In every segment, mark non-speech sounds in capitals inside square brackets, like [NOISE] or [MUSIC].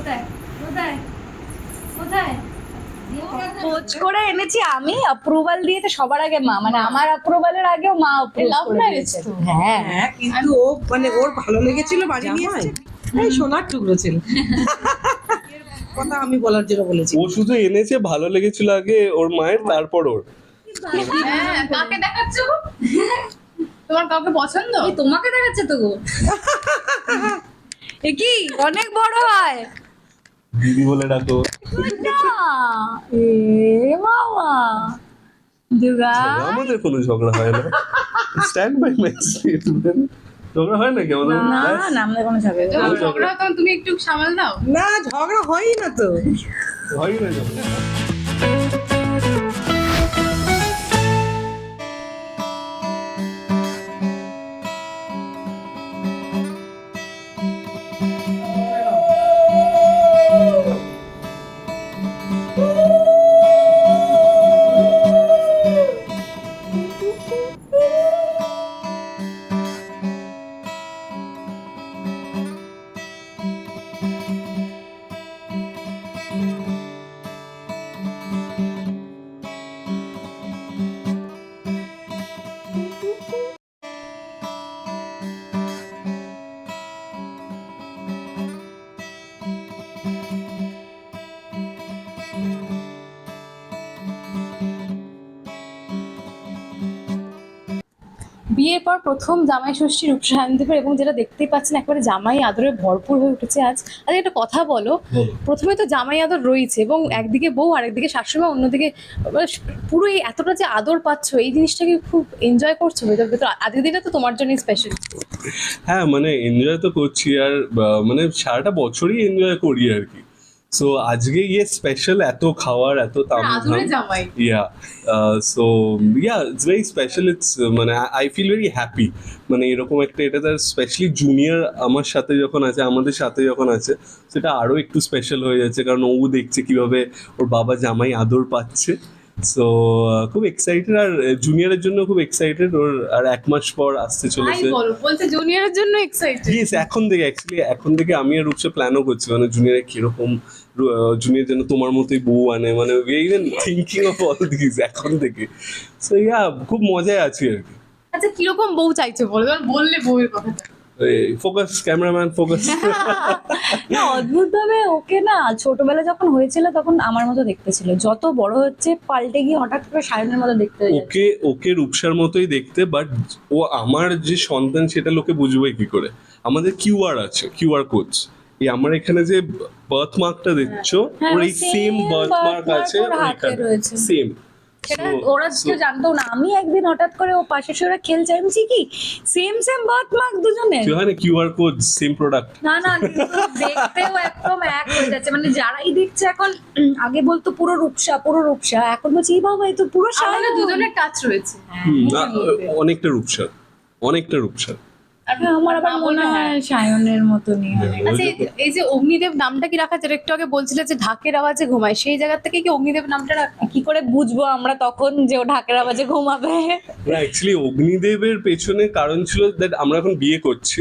কোথায়? কোথায়? কোথায়? খোঁজ করে এনেছি আমি অ্যাপ্রুভাল দিয়েছে সবার আগে মা মানে আমার অ্যাপ্রুভালের আগেও মা অ্যাপ্রুভ Love করে দিয়েছে। হ্যাঁ। হ্যাঁ কিন্তু ও মানে ওর ভালো লেগেছিল বাড়ি নিয়ে এই সোনার টুকরো ছিল। কথা আমি বলার জন্য বলেছি। ও শুধু এনেছে ভালো লেগেছিল আগে ওর মায়ের তারপর ওর। হ্যাঁ কাকে দেখাচ্ছ তোমার কাউকে পছন্দ? তোমাকে দেখাচ্ছে তো গো। কি অনেক বড় হয়। দিদি বলে ডাকো। এ আমাদের কোনো ঝগড়া হয় না। স্ট্যান্ড বাই মাই স্টেটমেন্ট ঝগড়া হয় নাকি আমাদের? না না আমাদের কোনো ঝগড়া ঝগড়া তো তুমি একটু সামাল দাও। না ঝগড়া হয়ই না তো। হয় না ঝগড়া। বিয়ের পর প্রথম জামাই ষষ্ঠী রূপসায়নদীপের এবং যেটা দেখতেই পাচ্ছেন একবারে জামাই আদরে ভরপুর হয়ে উঠেছে আজ। আজ একটা কথা বলো। প্রথমে তো জামাই আদর রয়েছে এবং একদিকে বউ আর একদিকে শাশুড়ি অন্যদিকে মানে পুরো এই এতটা যে আদর পাচ্ছ এই জিনিসটাকে খুব এনজয় করছ ভেতর ভেতর। আজকের দিনটা তো তোমার জন্যই স্পেশাল হ্যাঁ মানে এনজয় তো করছি আর মানে সারাটা বছরই এনজয় করি আর কি। সো আজকে ইয়ে স্পেশাল এত খাওয়ার এত uh, so yeah it's very special it's uh, মানে আই ফিল ভেরি হ্যাপি মানে এরকম একটা এটা তার স্পেশালি জুনিয়র আমার সাথে যখন আছে আমাদের সাথে যখন আছে সেটা আরও একটু স্পেশাল হয়ে যাচ্ছে কারণ ও দেখছে কীভাবে ওর বাবা জামাই আদর পাচ্ছে। সো খুব এক্সাইটেড আর জুনিয়রের জন্য খুব এক্সাইটেড ওর আর এক মাস পর আসতে চলেছে। জুনিয়রের জন্য এক্সাইটেড ইয়েস এখন থেকে অ্যাকচুয়ালি এখন থেকে আমি আর রূপসা প্ল্যানও করছি মানে জুনিয়রে কীরকম জুনিয়র যেন তোমার মতোই বউ আনে মানে even thinking of all this এখন থেকে। সো ইয়া খুব মজায় আছি আর কি। আচ্ছা কীরকম বউ চাইছো বলো? বললে বউয়ের কথাটা। ফোকাস ক্যামেরাম্যান ফোকাস না অদ্ভুত ভাবে ওকে না ছোটবেলা যখন হয়েছিল তখন আমার মতো দেখতে ছিল। যত বড় হচ্ছে পাল্টে গিয়ে হঠাৎ করে সায়নের মতো দেখতে ওকে ওকে রূপসার মতোই দেখতে বাট ও আমার যে সন্তান সেটা লোকে বুঝবে কি করে? আমাদের কিউআর আছে কিউআর কোডস। এই আমার এখানে যে বার্থ মার্কটা দেখছ হ্যাঁ, ওর এই same same birth mark mark আছে রয়েছে। সেম সেটা ওরা কেউ জানতো না। আমি একদিন হঠাৎ করে ও পাশে সে ওরা খেলছে আমি কি? সেম সেম বার্থ মার্ক দুজনের হয় না কিউআর কোড সেম প্রোডাক্ট না না দেখতেও একদম এক হয়ে যাচ্ছে। মানে যারাই দেখছে এখন আগে বলতো পুরো রূপসা পুরো রূপসা। এখন বলছি এই বাবা এই তো পুরো আমাদের দুজনের টাচ রয়েছে। হুম, অনেকটা রূপসার অনেকটা রূপসার হ্যাঁ, আমার আবার মনে হয় সায়নের মতনই আচ্ছা এই যে- অগ্নিদেব নামটা কি রাখা যেটা একটু আগে বলছিলে যে ঢাকের আওয়াজে ঘুমায়। সেই জায়গা থেকে কি অগ্নিদেব নামটা রাখা কি করে বুঝব আমরা তখন যে ও ঢাকের আওয়াজে ঘুমাবে? না অ্যাকচুয়ালি অগ্নিদেবের পেছনে কারণ ছিল দ্যাট আমরা এখন বিয়ে করছি।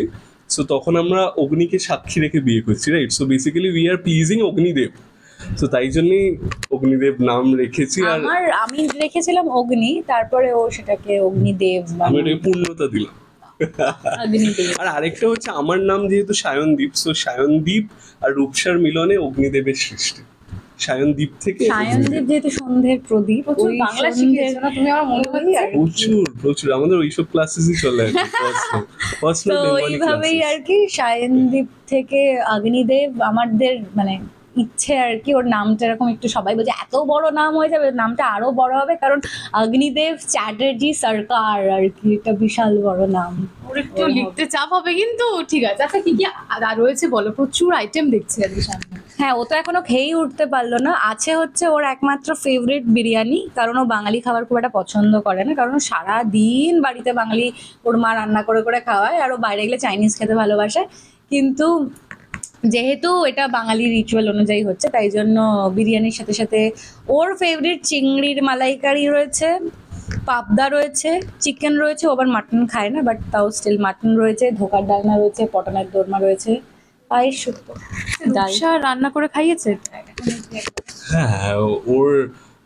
সো তখন আমরা অগ্নিকে সাক্ষী রেখে বিয়ে করছি right so basically we are pleasing Agnidev. তো তাই জন্যই অগ্নিদেব নাম রেখেছি আর আমার আমি রেখেছিলাম অগ্নি তারপরে ও সেটাকে অগ্নিদেব আমি। এটাকে পূর্ণতা দিলাম। আর আরেকটা হচ্ছে আমার নাম যেহেতু সায়নদীপ সো সায়নদীপ আর রূপসার মিলনে অগ্নিদেবের সৃষ্টি। সায়নদীপ থেকে সায়নদীপ যেহেতু সন্ধ্যের প্রদীপ প্রচুর ওই বাংলা শিখিয়েছো না? তুমি আমার মনে আর প্রচুর প্রচুর। আমাদের ওইসব ক্লাসেসই চলে আর তো এইভাবেই আর কি সায়নদীপ থেকে অগ্নিদেব আমাদের মানে ইচ্ছে আর কি ওর নামটা এরকম একটু সবাই বলছে এত বড় নাম হয়ে যাবে নামটা আরও বড় হবে কারণ অগ্নিদেব চ্যাটার্জি সরকার আর কি এটা বিশাল বড় নাম। ওর একটু লিখতে চাপ হবে কিন্তু ঠিক আছে। আচ্ছা কি কি আর রয়েছে বলো প্রচুর আইটেম দেখছি আজকে সামনে। হ্যাঁ ও তো এখনও খেয়েই উঠতে পারল না। আছে হচ্ছে ওর একমাত্র ফেভারিট বিরিয়ানি কারণ ও বাঙালি খাবার খুব একটা পছন্দ করে না কারণ সারা দিন বাড়িতে বাঙালি ওর মা রান্না করে করে খাওয়ায় আর ও বাইরে গেলে চাইনিজ খেতে ভালোবাসে। কিন্তু যেহেতু এটা বাঙালি রিচুয়াল অনুযায়ী হচ্ছে তাই জন্য বিরিয়ানির সাথে সাথে ওর ফেভারিট চিংড়ির মালাইকারি রয়েছে পাবদা রয়েছে চিকেন রয়েছে ও আবার মাটন খায় না বাট তাও স্টিল মাটন রয়েছে ধোকার ডালনা রয়েছে পটনের দোরমা রয়েছে পায়েস শুক্তো ডাল। রান্না করে খাইয়েছে? হ্যাঁ ওর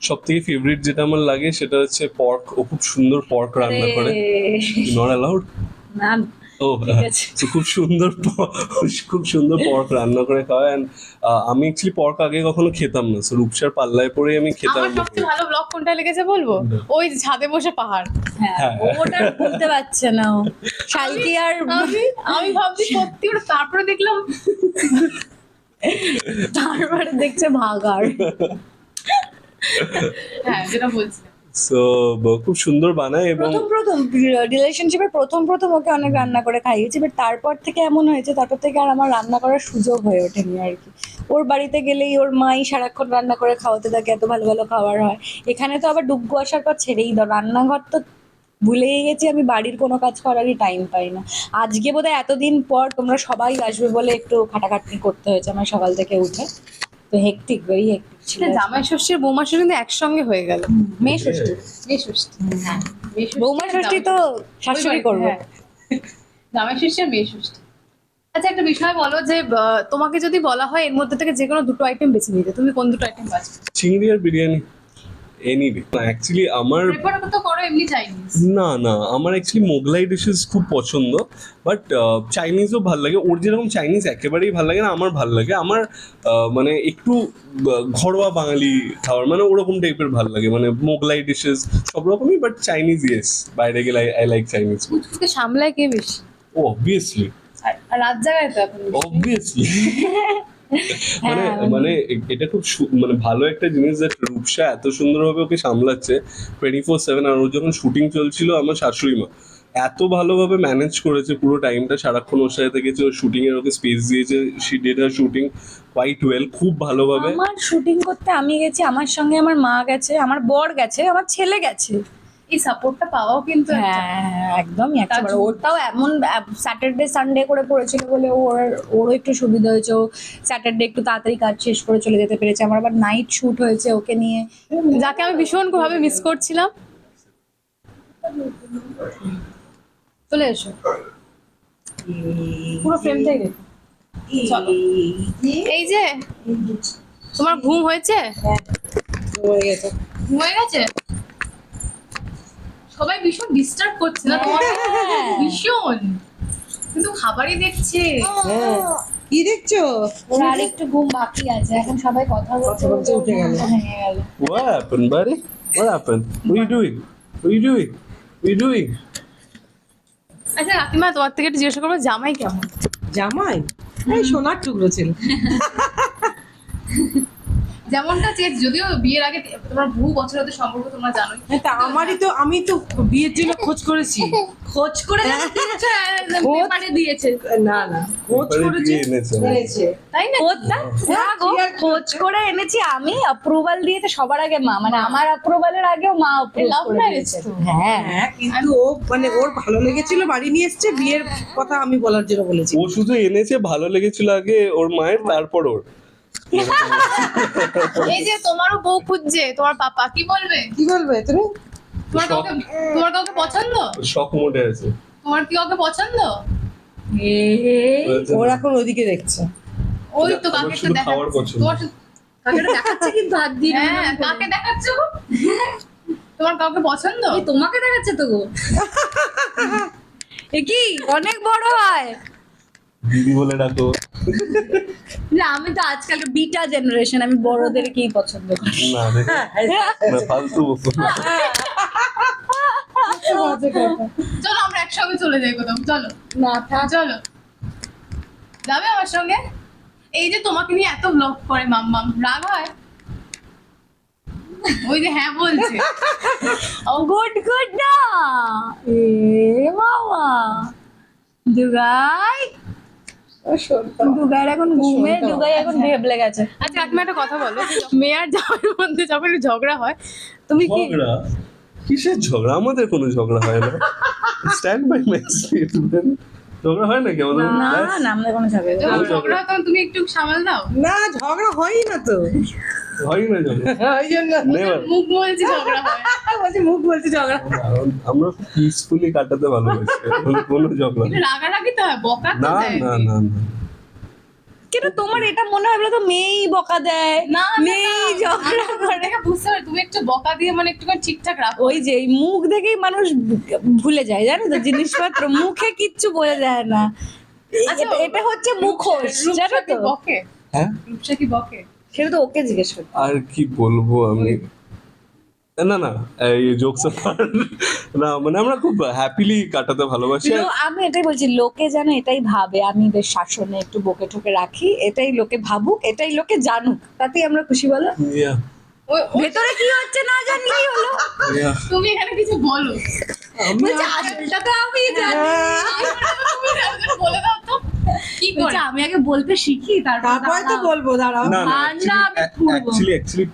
সব থেকে ফেভারিট যেটা আমার লাগে সেটা হচ্ছে পর্ক ও খুব সুন্দর পর্ক রান্না করে। নট অ্যালাউড না। তো খুব সুন্দর খুব সুন্দর পর্ক রান্না করে খাওয়ায় and, আমি অ্যাকচুয়ালি পর্ক আগে কখনো খেতাম না। সো রূপসার পাল্লায় পরে আমি খেতাম আমার সবচেয়ে ভালো ব্লগ কোনটা লেগেছে বলব? ওই ছাদে বসে পাহাড়। হ্যাঁ হ্যাঁ। ওটা বলতে পারছে না ও। শালকি আর আমি আমি ভাবছি সত্যি ওটা তারপরে দেখলাম। তারপরে দেখছে ভাগার হ্যাঁ যেটা বলছিলাম। সো খুব সুন্দর বানায় এবং প্রথম প্রথম রিলেশনশিপের প্রথম প্রথম ওকে অনেক রান্না করে খাইয়েছি বাট তারপর থেকে এমন হয়েছে, তারপর থেকে আর আমার রান্না করার সুযোগ হয়ে ওঠেনি আর কি। ওর বাড়িতে গেলেই ওর মাই সারাক্ষণ রান্না করে খাওয়াতে থাকে, এত ভালো ভালো খাবার হয়। এখানে তো আবার ডুবগো আসার পর ছেড়েই দাও, রান্নাঘর তো ভুলেই গেছি, আমি বাড়ির কোনো কাজ করারই টাইম পাই না। আজকে বোধহয় এতদিন পর তোমরা সবাই আসবে বলে একটু খাটাখাটনি করতে হয়েছে আমার সকাল থেকে উঠে। তো হেকটিক ভেরি হেকটিক সেটা জামাই ষষ্ঠীর বৌমা ষষ্ঠী কিন্তু একসঙ্গে হয়ে গেল। মেয়ে ষষ্ঠী মেয়ে ষষ্ঠী। হ্যাঁ। বৌমা ষষ্ঠী তো শাশুড়ি করবে। হ্যাঁ। জামাই ষষ্ঠী আর মেয়ে ষষ্ঠী। আচ্ছা একটা বিষয় বলো যে আহ, তোমাকে যদি বলা হয় এর মধ্যে থেকে যে কোনো দুটো আইটেম বেছে নিতে তুমি কোন দুটো আইটেম বাঁচবে চিংড়ি আর বিরিয়ানি। এনি ডে অ্যাকচুয়ালি আমার না না আমার অ্যাকচুয়ালি মোগলাই ডিশেস খুব পছন্দ বাট চাইনিজও ভালো লাগে। ওর যেরকম চাইনিজ একেবারেই ভালো লাগে না আমার ভালো লাগে। আমার মানে একটু ঘরোয়া বাঙালি খাবার মানে ওরকম টাইপের ভালো লাগে। মানে মোগলাই ডিশেস সব রকমই বাট চাইনিজ ইয়েস বাইরে গেলে আই লাইক চাইনিজ সামলায় কে বেশি? ও অবভিয়াসলি রাত জায়গায় তো এখন অবভিয়াসলি [LAUGHS] [LAUGHS] মানে মানে এটা খুব মানে ভালো একটা জিনিস যে রূপসা এত সুন্দরভাবে ওকে সামলাচ্ছে। টোয়েন্টি ফোর সেভেন আর ওর যখন শুটিং চলছিল আমার শাশুড়ি মা এত ভালোভাবে ম্যানেজ করেছে পুরো টাইমটা সারাক্ষণ ওর সাথে থেকেছে ওর শুটিং এর ওকে স্পেস দিয়েছে। She did her shooting quite well খুব ভালোভাবে। আমার শুটিং করতে আমি গেছি আমার সঙ্গে আমার মা গেছে আমার বর গেছে আমার ছেলে গেছে। এই সাপোর্টটা পাওয়াও কিন্তু একটা- হ্যাঁ একদমই একেবারে ওরটাও এমন স্যাটারডে সানডে করে পড়েছিল বলে ওর ওরও একটু সুবিধা হয়েছে। ও স্যাটারডে একটু তাড়াতাড়ি কাজ শেষ করে চলে যেতে পেরেছে আমার। আবার নাইট শুট হয়েছে ওকে নিয়ে। যাকে আমি ভীষণ ভাবে মিস করছিলাম। চলে এসো। পুরো ফ্রেমটাই চলো। এই যে তোমার ঘুম হয়েছে? হয়ে। গেছে। ঘুম হয়ে গেছে? সবাই ভীষণ ডিস্টার্ব করছে না তোমার ভীষণ কিন্তু খাবারই দেখছে হ্যাঁ কি দেখছ ওর আর একটু ঘুম বাকি আছে এখন সবাই কথা বলছে বলছে, উঠে গেল। What happened, buddy? What happened? What are you doing? What are you doing? What are you doing? আচ্ছা কাকিমা তোমার থেকে একটু জিজ্ঞাসা করব জামাই কেমন জামাই এই সোনার টুকরো ছিল যেমনটা চেয়েছি যদিও বিয়ের আগে তোমার বহু বছর হতে সম্পর্ক তোমরা জানোই। হ্যাঁ, তা আমারই তো আমি তো বিয়ের জন্য খোঁজ করেছি। খোঁজ করে পেপারে দিয়েছে। না না খোঁজ পেপারে দিয়ে এনেছে। এনেছে। তাই না? খোঁজ না করে এনেছি। আমি অ্যাপ্রুভাল দিয়েছে সবার আগে মা। মানে আমার অ্যাপ্রুভালের আগেও মা দিয়েছে। হ্যাঁ। হ্যাঁ কিন্তু ও মানে ওর ভালো লেগেছিল বাড়ি নিয়ে এসছে বিয়ের কথা আমি বলার জন্য বলেছি। ও শুধু এনেছে ভালো লেগেছিল আগে ওর মায়ের তারপর ওর। [LAUGHS] এই যে তোমারও বউ খুঁজছে তোমার পাপা কি বলবে? কি বলবে তুমি? তোমার কাউকে তোমার কাউকে পছন্দ? শখ মোডে আছে। তোমার কি কাউকে পছন্দ? ওর এখন ওদিকে দেখছে। ওই তো কাকে খাওয়ার দেখাচ্ছে তোমার কাকে দেখাচ্ছে কিন্তু হাত দিয়ে হ্যাঁ কাকে দেখাচ্ছ তোমার কাউকে পছন্দ? তোমাকে দেখাচ্ছে তো গো। [LAUGHS] এ কি? অনেক বড় হয়। দিদি বলে ডাকো। না আমি তো আজকাল বিটা জেনারেশন আমি বড়দেরকেই পছন্দ করি। না না ফালতু চলো আমরা একসঙ্গে চলে যাই কোথাও। চলো। না থাক। চলো। যাবে আমার সঙ্গে? এই যে তোমাকে নিয়ে এত ব্লগ করে মাম মাম রাগ হয়? ওই যে হ্যাঁ বলছে। গুড গুড না। এ মামা। দুগাই। এখন ঘুমে দুগাই এখন ভেবলে গেছে। আচ্ছা একটা কথা বলো। [LAUGHS] মেয়ার যাওয়ার মধ্যে যখন ঝগড়া হয় তুমি কি ঝগড়া? কিসের ঝগড়া? আমাদের কোনো ঝগড়া হয় না। স্ট্যান্ড বাই মাই স্টেটমেন্ট ঝগড়া হয় নাকি আমাদের না না আমাদের কোনো ঝগড়া ঝগড়া। তো হয় তুমি একটু সামাল দাও। না ঝগড়া হয়ই না তো। হয় না ঝগড়া। [LAUGHS] ওই জন্য। মুখ বলছি ঝগড়া হয়। [LAUGHS] বলছি মুখ বলছি ঝগড়া। আমরা পিসফুলি কাটাতে ভালোবাসি কোনো ঝগড়া। রাগারাগি তো হয় বকা তো না না না না। কেন তোমার এটা মনে হয় তো মেয়েই বকা দেয়? না মেয়েই ঝগড়া করে। বুঝতে পারি তুমি একটু বকা দিয়ে মানে একটু ঠিকঠাক রাখো। ওই যে মুখ দেখেই মানুষ ভুলে যায় জানো তো জিনিসপত্র [LAUGHS] মুখে কিচ্ছু বোঝা যায় না। আচ্ছা, এটা- এটা হচ্ছে মুখোশ জানো তো? বকে? হ্যাঁ? রূপসা কি বকে? সেটা তো ওকে জিজ্ঞেস করতে আর কি বলব আমি? না না এই জোকস না মানে আমরা খুব হ্যাপিলি কাটাতে ভালোবাসি। আমি এটাই বলছি লোকে যেন এটাই ভাবে আমি বেশ শাসনে একটু বকে ঠকে রাখি এটাই লোকে ভাবুক এটাই লোকে জানুক। তাতেই আমরা খুশি বলো? ভেতরে কি হচ্ছে না জানলেই হলো? তুমি এখানে কিছু বলো। বলছে, আসলটা তো আমি জানি। তুমি বলে দাও তো। কি করে আমি আগে বলতে শিখি তারপর তো বলব দাঁড়াও। না না ঠান্ডা আমি পুরবো। অ্যাকচুয়ালি অ্যাকচুয়ালি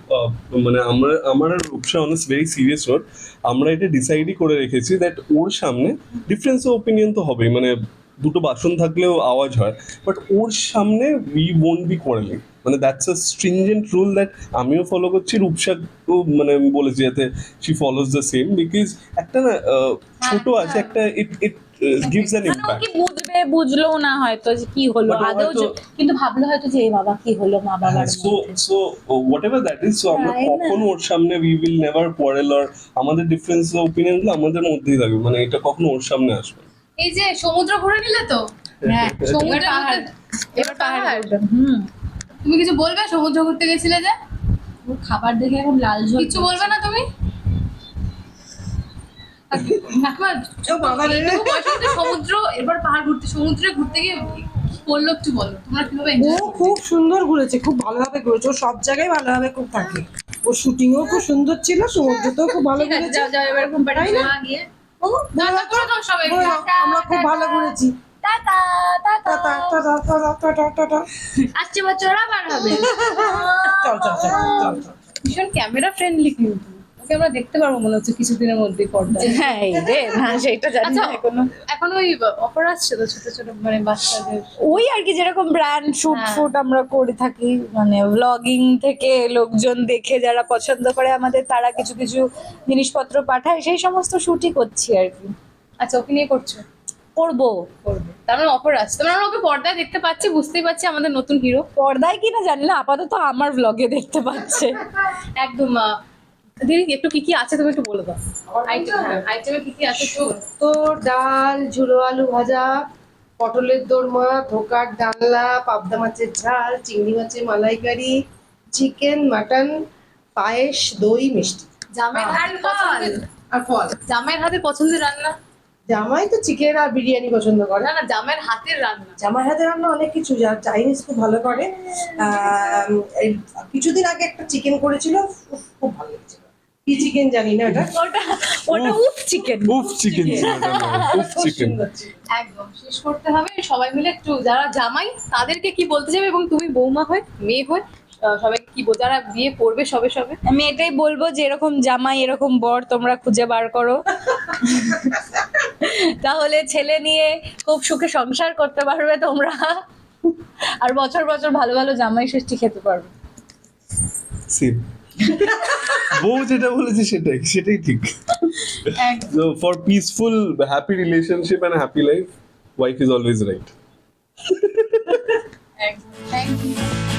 মানে আমরা আমার আর Rupsa on very serious note আমরা এটা ডিসাইডই করে রেখেছি দ্যাট ওর সামনে ডিফারেন্স অফ ওপিনিয়ন তো হবেই মানে দুটো বাসন থাকলেও আওয়াজ হয় বাট ওর সামনে উই ওন্ট বি কোয়ারেলিং মানে that's a stringent rule that আমিও ফলো করছি রূপসাকেও মানে বলেছি যাতে she follows the same because একটা না আহ, ছোট আছে একটা it it gives an impact কি বুঝবে বুঝলো না হয়তো যে কি হলো But ও আদৌ যে- হয়তো- কিন্তু ভাবলো হয়তো যে এই বাবা কি হলো মা বাবার so so whatever that is so আমরা কখনো ওর সামনে উই উইল নেভার কোয়ারেল আর আমাদের ডিফারেন্স ওপিনিয়নগুলো আমাদের মধ্যেই থাকবে। মানে এটা কখনো ওর সামনে আসবে এই যে সমুদ্র ঘুরে নিলে তো? হ্যাঁ সমুদ্রের এবার পাহাড়। এবার পাহাড় হুম। তুমি কিছু বলবে? সমুদ্র ঘুরতে গেছিলে যে? খাবার দেখে এখন লাল ঝোল কিছু বলবে না তুমি একবার ও বাবা রে। এইটুকু বয়সে তো সমুদ্র এবার পাহাড় ঘুরতে সমুদ্রে ঘুরতে গিয়ে করল একটু বলো? তোমরা কীভাবে ও খুব সুন্দর ঘুরেছে খুব ভালোভাবে ঘুরেছে। ও সব জায়গায় ভালোভাবে খুব থাকে। শুটিংও খুব সুন্দর ছিল সমুদ্রতেও খুব ভালো ঘুরেছে। যাও যাও এবার কোম্পানি? গিয়ে। ও, সবাই। আমরা খুব ভালো ঘুরেছি। Tata tata. Tata tata tata tata tata. আসছে বছর আবার হবে। [LAUGHS] চল চল চল চল চল। ভীষণ ক্যামেরা ফ্রেন্ডলি কিন্তু। ওকে আমরা দেখতে পারব মনে হচ্ছে কিছুদিনের মধ্যেই পর্দায় [LAUGHS] হ্যাঁ এই রে না সেটা জানি আচ্ছা না এখনও। এখন ওই অফার আসছে তো ছোট ছোট মানে বাচ্চাদের? ওই আর কি যেরকম ব্র্যান্ড শুট। ফুট আমরা করে থাকি মানে ব্লগিং থেকে লোকজন দেখে যারা পছন্দ করে আমাদের তারা কিছু কিছু জিনিসপত্র পাঠায় সেই সমস্ত শুটই করছি আর কি। আচ্ছা ওকে নিয়ে করছ? করব। করবে। তার মানে অফার আসছে। মানে ওকে পর্দায় দেখতে পাচ্ছি বুঝতেই পারছি আমাদের নতুন হিরো পর্দায় কিনা জানি না আপাতত আমার ব্লগে দেখতে পাচ্ছে। একদম দিদি একটু কি কি আছে তুমি একটু বলে দাও। আইটেম আইটেমে কি কি আছে একটু ডাল ঝুড়ো আলু ভাজা পটলের দোরমা ধোকার ডালনা পাবদা মাছের ঝাল চিংড়ি মাছের মালাইকারি চিকেন মাটন পায়েস দই মিষ্টি। জামাইয়ের পছন্দের আর ফল। জামাইয়ের হাতের পছন্দের রান্না? জামাই তো চিকেন আর বিরিয়ানি পছন্দ করে। না না জামাইয়ের হাতের রান্না। জামাই হাতের রান্না অনেক কিছু যা চাইনিজ খুব ভালো করে। এই কিছুদিন আগে একটা চিকেন করেছিল খুব ভালো লেগেছিল কি চিকেন জানি না এটা ওটা ওটা উফ চিকেন উফ চিকেন উফ চিকেন একদম শেষ করতে হবে। সবাই মিলে একটু যারা জামাই তাদেরকে কি বলতে যাবে? এবং তুমি বৌমা হয়ে মেয়ে হয়ে আহ, সবাইকে কি যারা বিয়ে করবে সবে সবে? আমি এটাই বলব যে এরকম জামাই এরকম বর তোমরা খুঁজে বার করো। তাহলে ছেলে নিয়ে খুব সুখে সংসার করতে পারবে তোমরা। আর বছর বছর ভালো ভালো জামাই ষষ্ঠী খেতে পারবে। সেম বউ যেটা বলেছে সেটাই সেটাই ঠিক peaceful, happy relationship and a happy life, wife is always right. একদম থ্যাংক ইউ